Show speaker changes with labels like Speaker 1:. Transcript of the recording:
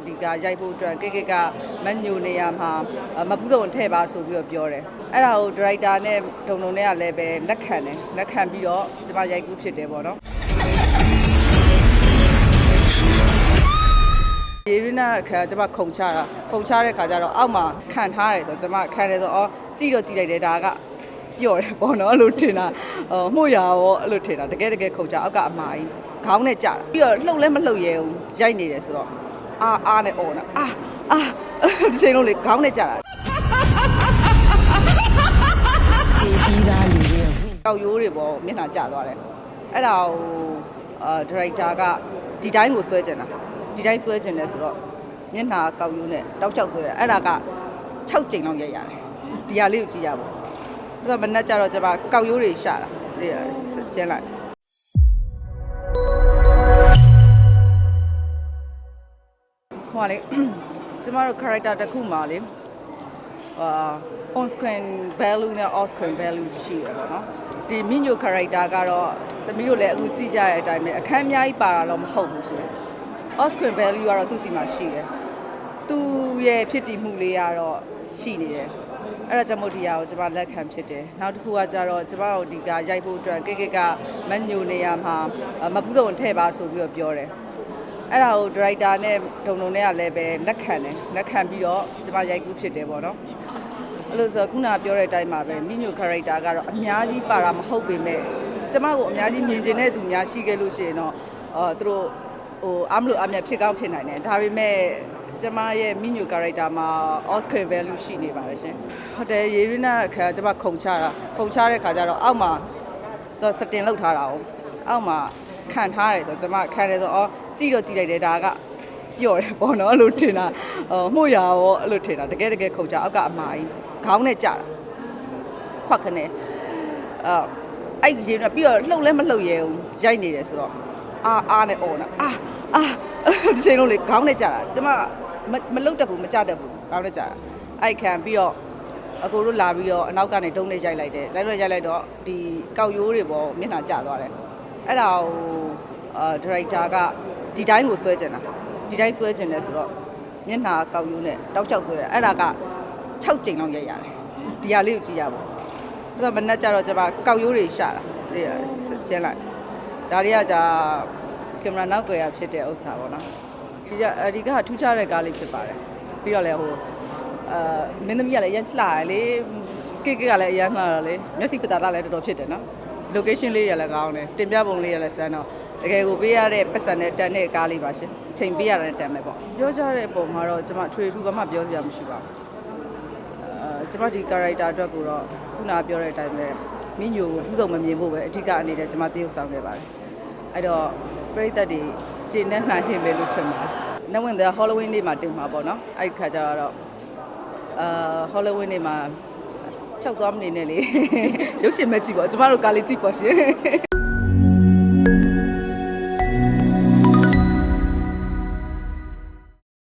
Speaker 1: တို့ဒီကရိုက်ဖို့အတွက်ကိကိကမန်ညိုနေရာမှာမပူးစုံထည့်ပါဆိုပြီးတော့ပြောတယ်အဲ့ဒါကိုဒရိုက်တာနဲ့ဒုံဒုံနဲ့ကလည်းပဲလက်ခံတယ်လက်ခံပြီးတော့ကျမရိုက်ကူးဖြစ်တယ်ပေါ့နော်ရေရင်းနာခါကျမခုံချတာခုံချတဲ့ခါကျတော့အောက်မှာခံထားတယ်ဆိုတော့ကျမခံတယ်ဆိုတော့အော်ကြည့်တော့ကြည့်လိုက်တယ်ဒါကပျော့တယ်ပေါ့နော်အဲ့လိုထင်တာဟိုမှုရရောအဲ့လိုထင်တာတကယ်တကယ်ခုံချအောက်ကအမာကြီးခေါင်းနဲ့ကြတာပြီးတော့လှုပ်လဲမလှုပ်ရဲဘူးရိုက်နေတယ်ဆိုတော့ အာအာနဲ့អော်နာအာအာဒီချိန်လုံးလေခေါင်းနဲ့ကြတာ
Speaker 2: ဒီပြီးသားလူတွေဝင်
Speaker 1: ကောက်ရိုးတွေပေါ့မျက်နှာကျသွားတယ်အဲ့ဒါကိုအာဒရိုက်တာကဒီတိုင်းကိုဆွဲကျင်တာဒီတိုင်းဆွဲကျင်တယ်ဆိုတော့မျက်နှာကောက်ရိုးနဲ့တောက်ချောက်ဆွဲတယ်အဲ့ဒါက6ကြိမ်လောက်ရိုက်ရတယ်ဒီဟာလေးကိုကြည့်ရပါဘူးအဲ့တော့မနဲ့ကျတော့ကျွန်မကောက်ရိုးတွေရှာတာဒီကျင်းလိုက် ဟိုကလေကျမတို့ character တစ်ခုမှာလေအာ on screen value နဲ့ off screen value ရှိရပါတော့ဒီ menu character ကတော့သမီးတို့လည်းအခုကြည့်ကြရတဲ့အတိုင်းပဲအခန်းအများကြီးပါတာတော့မဟုတ်ဘူးဆိုရင် off screen value ကတော့သူ့စီမှာရှိတယ်သူရဲ့ဖြစ်တည်မှုလေးကတော့ရှိနေတယ်အဲ့ဒါကြောင့်မို့ဒီဟာကိုကျွန်မလက်ခံဖြစ်တယ်နောက်တစ်ခုကကြတော့ကျွန်မတို့ဒီကရိုက်ဖို့အတွက်ကိကိကမန်ညိုနေရာမှာမပူးစုံထည့်ပါဆိုပြီးတော့ပြောတယ် အဲ့ဒါကိုဒရိုက်တာနဲ့ဒုံဒုံနဲ့ကလည်းပဲလက်ခံတယ်လက်ခံပြီးတော့ကျမရိုက်ကူးဖြစ်တယ်ပေါ့နော်အဲ့လိုဆိုခုနကပြောတဲ့အတိုင်းပါပဲမိညို character ကတော့အများကြီးပါတာမဟုတ်ပေမဲ့ကျမကိုအများကြီးမြင်ကျင်တဲ့သူများရှိခဲ့လို့ရှိရင်တော့အော်သူတို့ဟိုအမလို့အမြတ်ဖြစ်ကောင်းဖြစ်နိုင်တယ်ဒါပေမဲ့ကျမရဲ့မိညို character မှာ Oscar value ရှိနေပါတယ်ရှင်ဟုတ်တယ်ရေရင်းနာခါကျမခုံချတာခုံချတဲ့ခါကျတော့အောက်မှာတော့စတင်လောက်ထားတာ哦အောက်မှာခံထားတယ်ဆိုတော့ကျမခံတယ်ဆိုတော့အော် ကြည့်တော့ကြည့်လိုက်တယ်ဒါကပျော့တယ်ပေါ့နော်အဲ့လိုထင်တာဟိုမှုရရောအဲ့လိုထင်တာတကယ်တကယ်ခုံချအောက်ကအမာကြီးခေါင်းနဲ့ကြတာခွက်ခနဲ့အာအဲ့ဒီရေနဲ့ပြီးတော့လှုပ်လဲမလှုပ်ရဲဘူးရိုက်နေတယ်ဆိုတော့အာအာနဲ့អော်နာအာအာဒီချိန်လုံးလေခေါင်းနဲ့ကြတာကျမမမလှုပ်တတ်ဘူးမကြတတ်ဘူးခေါင်းနဲ့ကြတာအဲ့ခံပြီးတော့အကိုတို့လာပြီးတော့အနောက်ကနေတုံးနဲ့ရိုက်လိုက်တယ်လိုက်တော့ရိုက်လိုက်တော့ဒီကောက်ရိုးတွေပေါ့မျက်နှာကျသွားတယ်အဲ့ဒါကိုအာဒရိုက်တာက ဒီတိုင်းကိုဆွဲကျင်တာဒီတိုင်းဆွဲကျင်တယ်ဆိုတော့မျက်နှာကောက်ရိုးနဲ့တောက်ချောက်ဆွဲတယ်အဲ့ဒါက6ကြိမ်လောက်ရိုက်ရတယ်ဒီဟာလေးကိုကြည့်ရပါအဲ့တော့မနဲ့ကျတော့ကျွန်မကောက်ရိုးတွေရှာတာဒီကျင်းလိုက်ဒါတွေကကြာကင်မရာနောက်ွယ်ရဖြစ်တဲ့ဥစ္စာပေါ့နော်ဒီကြအဒီကထူးခြားတဲ့ကားလေးဖြစ်ပါတယ်ပြီးတော့လည်းဟိုအာမင်းသမီးကလည်းရမ်းလှရလေကိကိကလည်းအရမ်းလှရလေမျက်စိပတာလည်းတော်တော်ဖြစ်တယ်နော် location လေးရလည်းကောင်းတယ်တင်ပြပုံလေးရလည်းစမ်းတော့ တကယ်ကိုပေးရတဲ့ပတ်စံနဲ့တန်တဲ့ကားလေးပါရှင်အချိန်ပေးရတဲ့တန်ပဲပေါ့ပြောကြတဲ့ပုံမှာတော့ကျွန်မထွေထူးဘာမှပြောစရာမရှိပါဘူးအဲကျွန်မဒီ character အတွက်ကိုတော့ခုနပြောတဲ့အတိုင်းပဲမိညိုကိုဥဆုံးမမြင်ဖို့ပဲအဓိကအနေနဲ့ကျွန်မတည်ယူဆောင်ခဲ့ပါတယ်အဲ့တော့ပရိသတ်တွေခြေနဲ့နိုင်နေမယ်လို့ထင်ပါတယ်နဝင်တဲ့ Halloween နေ့မှာတင်မှာပေါ့နော်အဲ့ဒီခါကျတော့အာ Halloween နေ့မှာ၆သွားမနေနဲ့လေရုပ်ရှင်မဲ့ကြည့်ပေါ့ကျမတို့ကားလေးကြည့်ပေါ့ရှင်